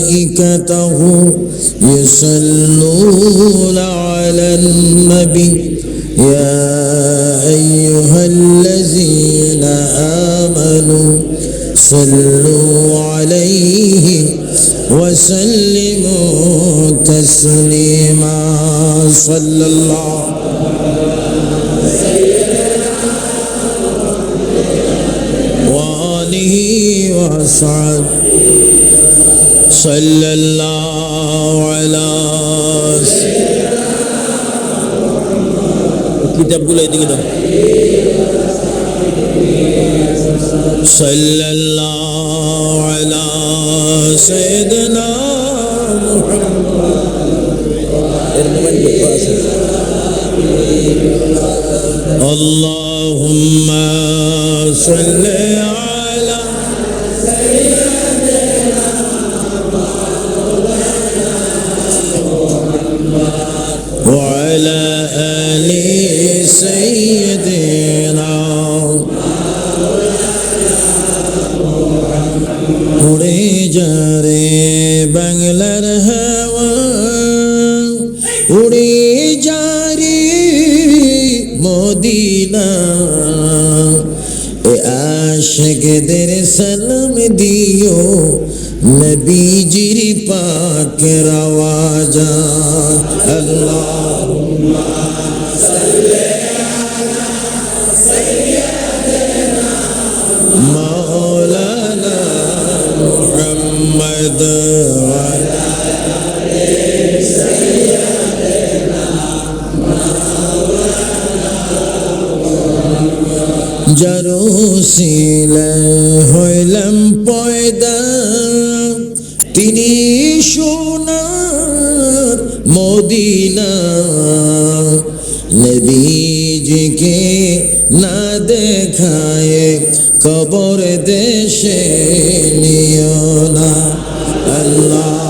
وملائكته يصلون على النبي. يا أيها الذين آمنوا صلوا عليه وسلموا تسليما. صلى الله وآله وأصحابه صلى الله على سيدنا كتاب قول يدي كده صلى الله على سيدنا محمد. اللهم صل على در ہوا اڑی جاری مدینہ اے عاشق در سلام دیو نبی جری پاک رواجا اللہم صلی مولانا محمد জরুসিল হইলাম পয়দা তিনি সোনার মদিনা। নবীজিকে না দেখায় কবর দেশে নিও না। আল্লাহ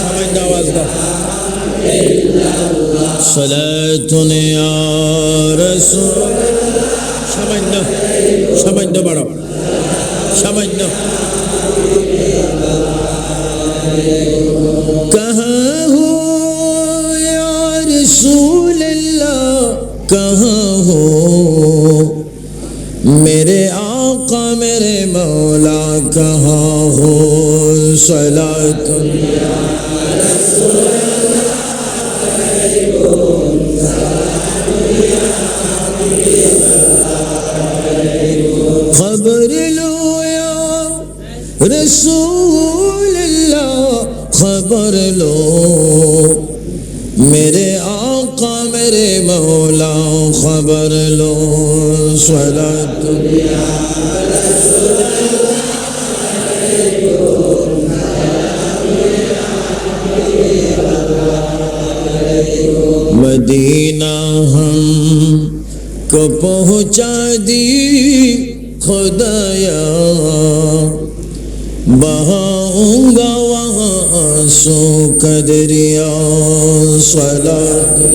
সামান্য আওয়াজ দাও সালাতুন ইয়া রাসূল। সামান্য সামান্য বাড়াও। সামান্য। صلاة. خبر له يا رسول الله خبر له میرے آقا میرے مولا خبر لو صلاة. دنیا رسول اللہ مدینہ ہم کو پہنچا دی خدایا۔ بہاؤں گا وہاں سو قدریا صلاح۔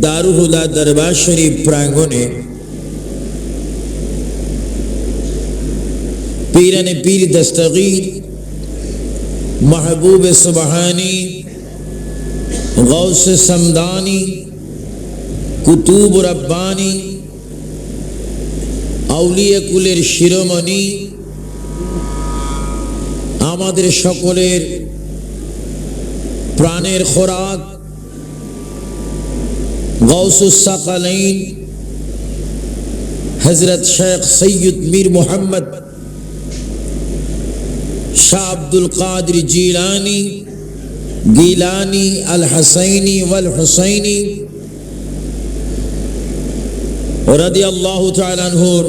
দারুহুদা দরবার শরীফ প্রাঙ্গনে পীরানে পীর দস্তগীর محبوب সুবাহানি গৌসে سمدانی কুতুব রব্বানি আউলিয়াকুলের শিরোমণি, আমাদের সকলের প্রাণের খোরাক গৌসুসাকালাইন হজরত শেখ সৈয়দ মীর মোহাম্মদ শাহ আব্দুল কাদের জিলানি গিলানি আল হাসাইনি ওয়াল হুসাইনি রাদি আল্লাহ তালানহুর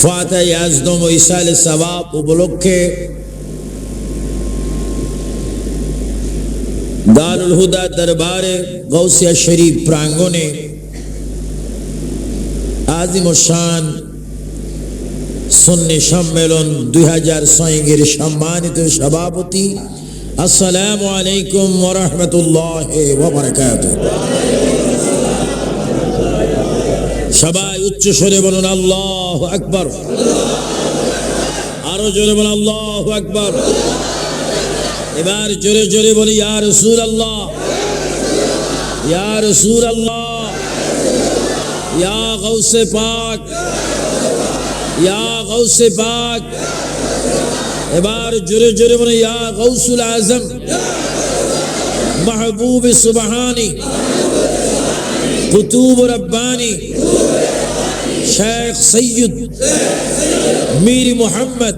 ফাতাই আজদম ও ইসাল সবাব উপলক্ষে দারুল হুদা দরবারে গৌসিয়া শরীফ প্রাঙ্গণে আজিম শান সন্নি সম্মেলন দুই হাজার ছয়ের সম্মানিত সভাপতি। আসসালামু আলাইকুম ওরহমতুল্লাহ সবাই উচ্চ স্বরে বলুন, আল্লাহ আকবর। আরও জোরে বলুন, আল্লাহ আকবর। এবার জোরে জোরে বলি, ইয়া রসুল আল্লাহ ইয়া রসুল আল্লাহ ইয়া গৌসে পাক, ইয়া গৌসে পাক। এবার জোরে জোরে বলে, ইয়া গৌসুল আজম, মাহবুব সুবহানি, কুতুব রব্বানি, শেখ সৈয়দ, মীর মোহাম্মদ।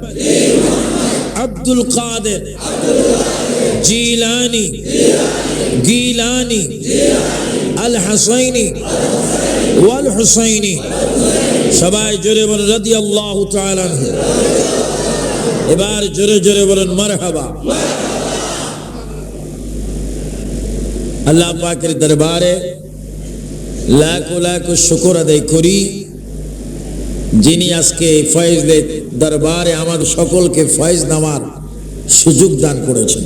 আব্দুল কাদের, জিলানি, গিলানি আল হাসাইনি ওয়াল হুসাইনি সবাই জোরে বলেন রাদি আল্লাহ এবার জোরে জোরে বলেন, মারহাবা। আল্লাহ পাকের দরবারে লাখো লাখো শুকর আদায় করি, যিনি আজকে ফয়েজদের দরবারে আমার সকলকে ফয়েজ নামার সুযোগ দান করেছেন।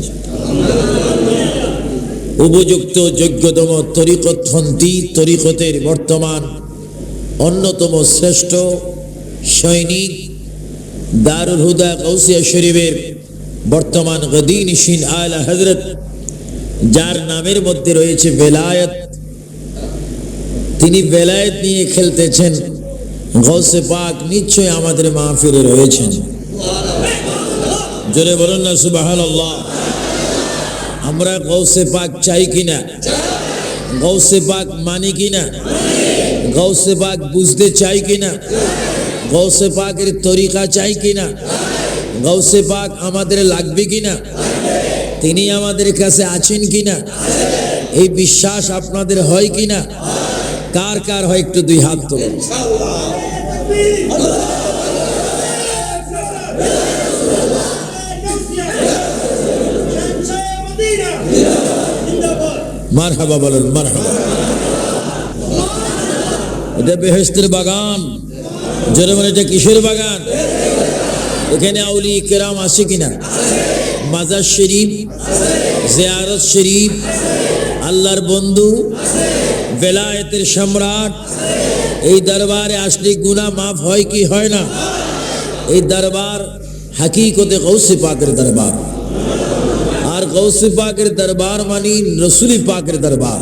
উপযুক্ত, যোগ্যতম তরিকতপন্থী তরিকতের বর্তমান অন্যতম শ্রেষ্ঠ সৈনিক দারুল হুদা কৌসিয়া শরীফের বর্তমান গদিন শিন আল হজরত যার নামের মধ্যে রয়েছে বেলায়েত। তিনি বেলায়েত নিয়ে খেলতেছেন গৌসে পাক নিশ্চয় আমাদের মাহফিলে রয়েছেন। জোরে বলুন না আল্লাহ আমরা গৌসে পাক চাই কিনা? গৌসে পাক মানি কিনা? গৌসে পাক বুঝতে চাই কিনা? গৌসে পাকের তরিকা চাই কিনা? গৌসে পাক আমাদের লাগবে কিনা? তিনি আমাদের কাছে আছেন কিনা? এই বিশ্বাস আপনাদের হয় কিনা? কার কার হয় একটু দুই হাত তোলেন মার হাবা বলেন মার হাবা এটা বেহেস্তের বাগান। মানে এটা কিসের বাগান? এখানে আউলি কেরাম আছে কিনা? মাজার শরীফ, জিয়ারত শরীফ, আল্লাহর বন্ধু বেলায়েতের সম্রাট। এই দরবারে আসলে গুনাহ মাফ হয় কি হয় না? এই দরবার হাকিকতে গৌসে পাকের দরবার। আর গৌসে পাকের দরবার মানি রসুলি পাকের দরবার।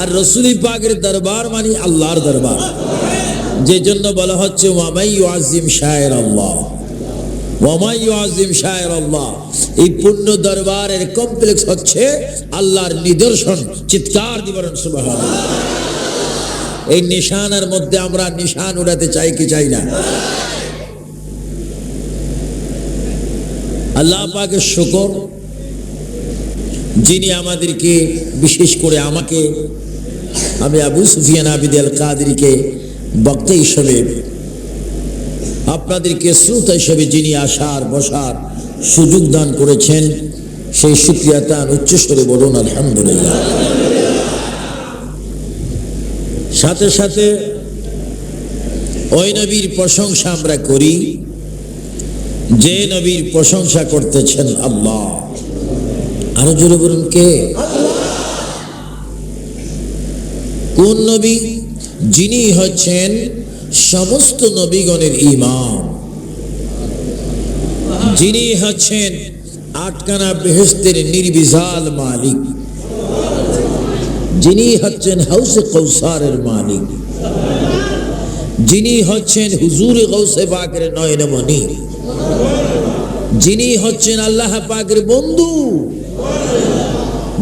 আর রসুলি পাকের দরবার মানি আল্লাহর দরবার। যে জন্য বলা হচ্ছে ওয়ামাই আজিম শায়ের আল্লাহ আল্লাহ এই দরবারের কমপ্লেক্স হচ্ছে আল্লাহর নিদর্শন, চিৎকার দিবরণ এই মধ্যে আমরা নিশান চাই কি চাই না? যিনি আমাদেরকে, বিশেষ করে আমাকে, আমি আবু সুফিয়ান আবিদ আল কাদেরকে বক্তা হিসেবে আপনাদেরকে শ্রোতা হিসেবে যিনি আসার, বসার সুযোগ দান করেছেন, সেই সুক্রিয়া তার উচ্চস্বরে বলুন, আলহামদুলিল্লাহ। সাথে সাথে ওই নবীর প্রশংসা আমরা করি, যে নবীর প্রশংসা করতেছেন আল্লাহ। আরও জোরে বলুন, কে? কোন নবী? যিনি হচ্ছেন সমস্ত নবীগণের ইমাম যিনি হচ্ছেন আটকানা বেহেস্তের নির্বিশাল মালিক। যিনি হচ্ছেন হাউসে কৌসারের মালিক। যিনি হচ্ছেন হুজুর গৌসে পাকের নয়নমণি। যিনি হচ্ছেন আল্লাহ পাকের বন্ধু।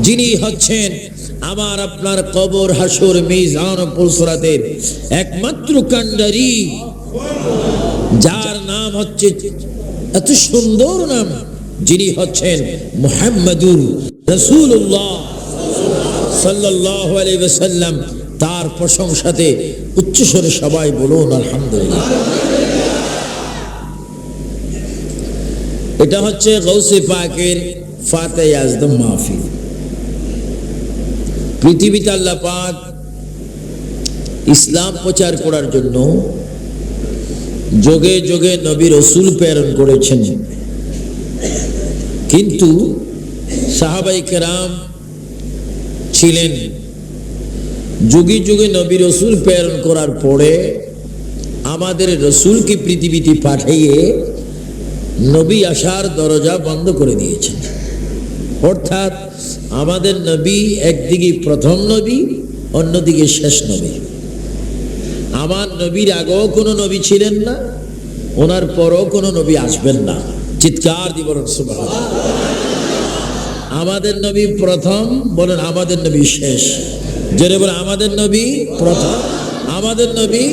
যিনি হচ্ছেন আমার আপনার কবর, হাসর, মিজান পুলসরাতের একমাত্র কান্ডারি যার নাম হচ্ছে, এত সুন্দর নাম যিনি হচ্ছেন মুহাম্মাদুর রসুল্লাহ সাল্লাহ আলাইসাল্লাম তার প্রশংসাতে উচ্চস্বরে সবাই বলুন, আলহামদুলিল্লাহ। এটা হচ্ছে গৌসে পাকের ফাতে আজদম মাহফিল। পৃথিবীতে আল্লাহ পাক ইসলাম প্রচার করার জন্য যোগে যোগে নবী রসুল প্রেরণ করেছেন। কিন্তু সাহাবাই কেরাম ছিলেন। যুগে যুগে নবী রসুল প্রেরণ করার পরে আমাদের রসুলকে পৃথিবীতে পাঠিয়ে নবী আসার দরজা বন্ধ করে দিয়েছেন। অর্থাৎ আমাদের নবী একদিকে প্রথম নবী, অন্যদিকে শেষ নবী। আমার নবীর আগেও কোনো নবী ছিলেন না, ওনার পরও কোনো নবী আসবেন না। চিৎকার সুবাহ আমাদের নবী প্রথম, বলেন, আমাদের নবী শেষ। যেটা বলে আমাদের নবী প্রথম, আমাদের নবী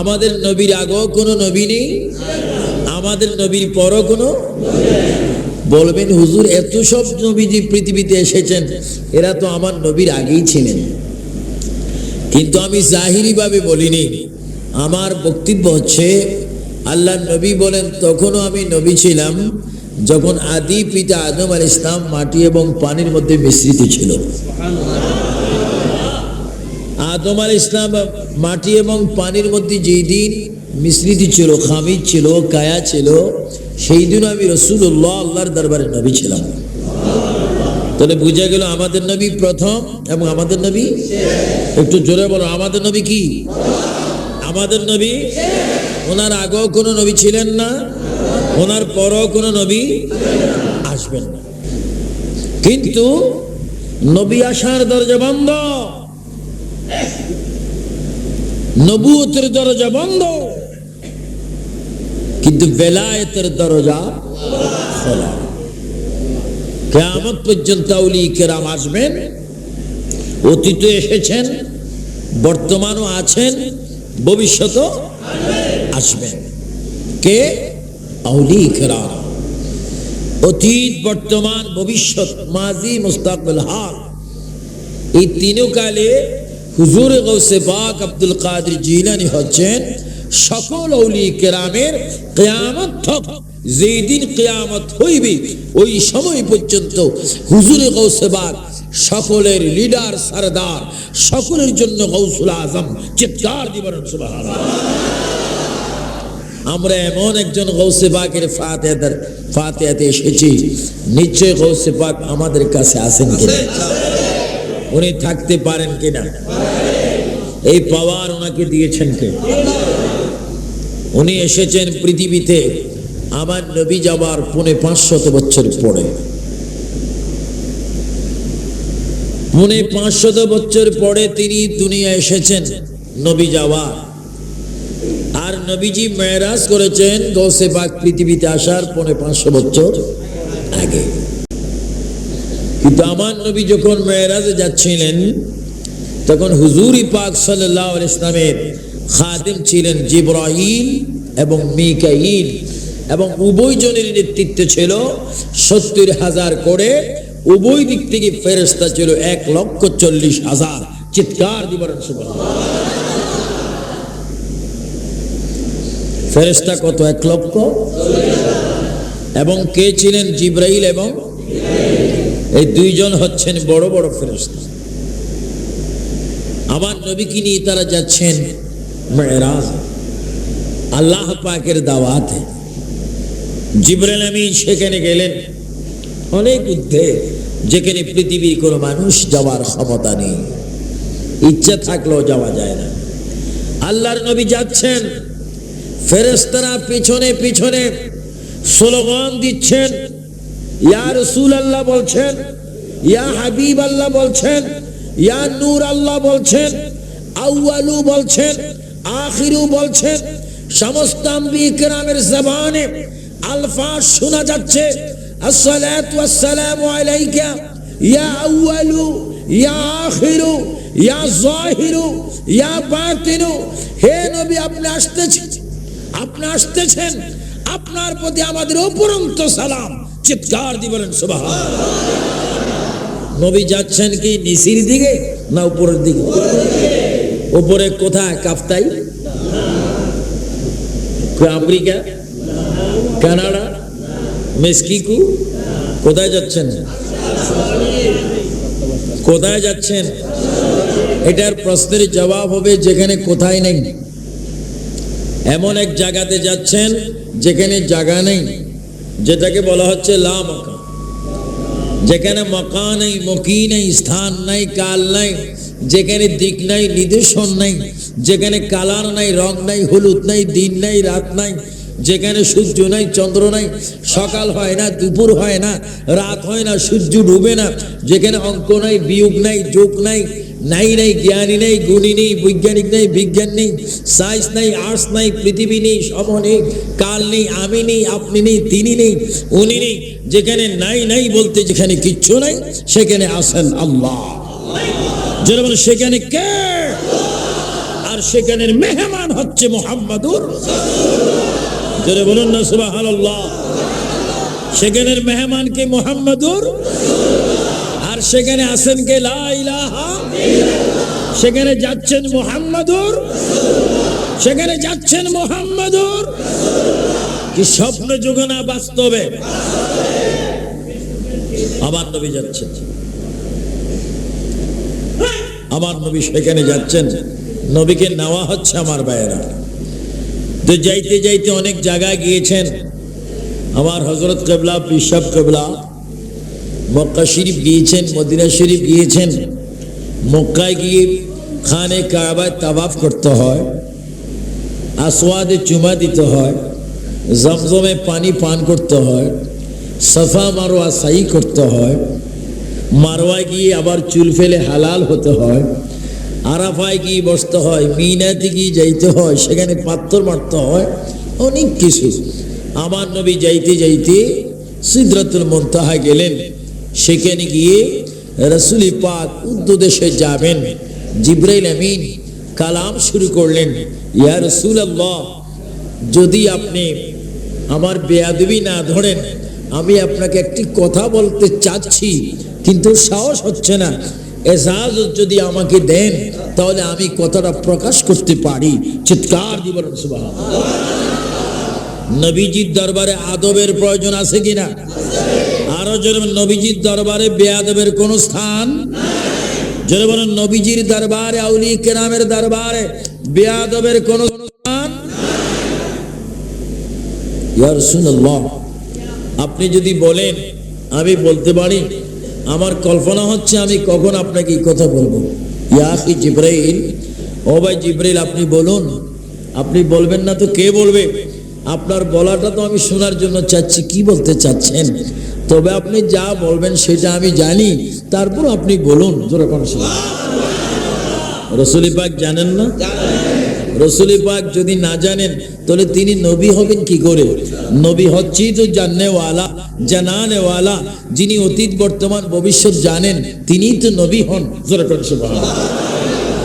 আমাদের নবীর আগেও কোনো নবী নেই, আমাদের নবীর পরও কোনো বলবেন, হুজুর, এত সব নবী যে পৃথিবীতে এসেছেন, এরা তো আমার নবীর আগেই ছিলেন। কিন্তু আমি জাহিরি ভাবে বলিনি। আমার বক্তব্য হচ্ছে, আল্লাহ নবী বলেন, তখনও আমি নবী ছিলাম যখন আদি পিতা আদম আল ইসলাম মাটি এবং পানির মধ্যে মিশ্রিত ছিল। আদম আল ইসলাম মাটি এবং পানির মধ্যে যেই দিন মিশ্রিত ছিল খামিজ ছিল, কায়া ছিল সেই দিন আমি রসুল্লাহ আল্লাহর দরবারে নবী ছিলাম। তাহলে বুঝা গেল আমাদের নবী প্রথম এবং আমাদের নবী একটু জোরে বলো, আমাদের নবী কি? আমাদের নবী ওনার আগেও কোনো নবী ছিলেন না, ওনার পরও কোনো নবী আসবেন না। কিন্তু নবী আসার দরজা বন্ধ। নবুয়তের দরজা বন্ধ। কিন্তু বেলায়েতের দরজা খোলা। কেয়ামত পর্যন্ত আউলি কেরাম আসবেন, অতীত এসেছেন, বর্তমানও আছেন ভবিষ্যৎ আসবেন। কে? আউলি কেরাম অতীত, বর্তমান, ভবিষ্যৎ মাজি মুস্তাকবল হাল। এই তিনও কালে হুজুর গৌসে পাক আব্দুল কাদের জিলানি হচ্ছেন সকল অলি কেরামের কেয়ামত যেই দিন কেয়ামত হইবে, ওই সময় পর্যন্ত হুজুরে গৌসে সকলের লিডার, সারদার, সকলের জন্য গৌসুল আজম চিৎকার দিবেন আমরা এমন একজন গৌসে পাকের ফাতেহার ফাতেহাতে এসেছি, নিশ্চয় গৌসে পাক আমাদের কাছে আসেন কিনা? উনি থাকতে পারেন কিনা? এই পাওয়ার ওনাকে দিয়েছেন কে? উনি এসেছেন পৃথিবীতে আমার নবী যাবার পৌনে পাঁচশত বছর পরে। পৌনে পাঁচশত বছর পরে তিনি দুনিয়া এসেছেন, নবী যাওয়া আর নবীজি মেরাজ করেছেন গৌসে পাক পৃথিবীতে আসার পৌনে পাঁচশো বছর আগে। কিন্তু আমার নবী যখন মেয়েরাজে যাচ্ছিলেন, তখন হুজুরি পাক সাল্লাহ ইসলামের খাদিম ছিলেন জিব্রাহিল এবং মিকাইল। এবং উভয় জনের নেতৃত্বে ছিল সত্তর হাজার করে। উভয় দিক থেকে ফেরস্তা ছিল এক লক্ষ চল্লিশ হাজার। চিৎকার দিবার ফেরেস্তা কত? এক লক্ষ? এবং কে ছিলেন জিব্রাইল এবং এই দুইজন হচ্ছেন বড় বড় ফেরেস্তা আমার নবীকে নিয়ে তারা যাচ্ছেন? মেয়েরাজ আল্লাহ পাকের দাওয়াতে জিব্রাইল আমিন সেখানে গেলেন অনেক ঊর্ধ্বে যেখানে পৃথিবীর কোনো মানুষ যাওয়ার ক্ষমতা নেই ইচ্ছা থাকলেও যাওয়া যায় না আল্লাহর নবী যাচ্ছেন ফেরেস্তারা পিছনে পিছনে স্লোগান দিচ্ছেন ইয়া রসুল আল্লাহ বলছেন ইয়া হাবিব আল্লাহ বলছেন ইয়া নূর আল্লাহ বলছেন আউয়ালু বলছেন আখিরু বলছেন সমস্ত আম্বিকরামের জবানে আলফাজ শোনা যাচ্ছে, আসসালাতু ওয়াসসালামু আলাইকা, ইয়া আউয়ালু, ইয়া আখিরু, ইয়া জাহিরু, ইয়া বাতিনু। হে নবী, আপনি আসতেছেন আপনি আসতেছেন, আপনার প্রতি আমাদের অপরন্ত সালাম, চিৎকার দিবেন সুবাহ নবী যাচ্ছেন কি নিসির দিকে না উপরের দিকে? উপরে কোথায়? কাফতাই আফ্রিকা? কানাডা? মেক্সিকো? কোথায় যাচ্ছেন? কোথায় যাচ্ছেন? এটার প্রশ্নের জবাব হবে যেখানে কোথায় নেই। এমন এক জায়গাতে যাচ্ছেন যেখানে জায়গা নেই, যেটাকে বলা হচ্ছে লা মকা যেখানে মকা নেই, মকি নেই, স্থান নাই, কাল নাই। যেখানে দিক নাই, নিদর্শন নাই, যেখানে কালার নাই, রং নাই, হলুদ নাই, দিন নাই, রাত নাই, যেখানে সূর্য নাই, চন্দ্র নাই, সকাল হয় না, দুপুর হয় না, রাত হয় না, সূর্য ডুবে না, যেখানে অঙ্ক নাই, বিয়োগ নাই, যোগ নাই নাই নাই, জ্ঞানী নেই, গুণী নেই, বৈজ্ঞানিক নেই, বিজ্ঞান নেই সায়েন্স নাই, আর্টস নাই, পৃথিবী নেই সম নেই, কাল নেই, আমি নেই, আপনি নেই, তিনি নেই, উনি নেই, যেখানে নাই নাই বলতে যেখানে কিচ্ছু নাই, সেখানে আসেন আল্লাহ। বলে সেখানে কে আর সেখানের মেহমান হচ্ছে মোহাম্মদুর। বলুন না সুবাহ সেখানের মেহমান কে মোহাম্মদুর? আর সেখানে আসেন কে সেখানে যাচ্ছেন মোহাম্মদুর? সেখানে যাচ্ছেন মোহাম্মদুর? কি স্বপ্ন যুগ না বাস্তবে? আমার নবী যাচ্ছেন। আমার নবী সেখানে যাচ্ছেন। নবীকে নেওয়া হচ্ছে আমার বাইরা তো যাইতে যাইতে অনেক জায়গায় গিয়েছেন। আমার হজরত কেবলা পিসাব কেবলা, মক্কা শরীফ গিয়েছেন, মদিনা শরীফ গিয়েছেন। মক্কায় গিয়ে খানে কাবায় তাবাফ করতে হয়, আসওয়াদে চুমা দিতে হয়, জমজমে পানি পান করতে হয়, সফা মারোয়া সাই করতে হয়। মারোয়ায় গিয়ে আবার চুল ফেলে হালাল হতে হয়, আরাফায় গিয়ে বসতে হয়, মিনাতে গিয়ে যাইতে হয়, সেখানে পাথর মারতে হয়, অনেক কিছু। আমার নবী যাইতে যাইতে সিদ্ধাতুল মন্তাহা গেলেন, সেখানে গিয়ে রসুলি পাক উদ্দেশে যাবেন। জিব্রাইল আমিন কালাম শুরু করলেন, ইয়া রসুল আল্লাহ যদি আপনি আমার বেয়াদবি না ধরেন আমি আপনাকে একটি কথা বলতে চাচ্ছি কিন্তু সাহস হচ্ছে না। এজাজত যদি আমাকে দেন তাহলে আমি কথাটা প্রকাশ করতে পারি। চিৎকার দিবেন নবীজির দরবারে আদবের প্রয়োজন আছে কিনা আরও বলেন, নবীজির দরবারে বেয়াদবের কোন স্থান জোরে নবীজির দরবারে আউলি কেরামের দরবারে বেয়াদবের কোন স্থান ইয়া রাসূলুল্লাহ। আপনি যদি বলেন, আমি বলতে পারি, আমার কল্পনা হচ্ছে আমি কখন আপনাকে কথা বলব। ইয়াকি জিব্রাইল, ও ভাই জিব্রাইল, আপনি বলুন, আপনি বলবেন না তো কে বলবে? আপনার বলাটা তো আমি শোনার জন্য চাচ্ছি, কি বলতে চাচ্ছেন? তবে আপনি যা বলবেন সেটা আমি জানি, তারপর আপনি বলুন, জোরে কোন রসুলি পাক জানেন না? রসুলি পাক যদি না জানেন, তাহলে তিনি নবী হবেন কি করে নবী হচ্ছেই তো জাননেওয়ালা, জানানেওয়ালা, যিনি অতীত বর্তমান ভবিষ্যৎ জানেন তিনি তো নবী হন জোরে সুবহানাল্লাহ।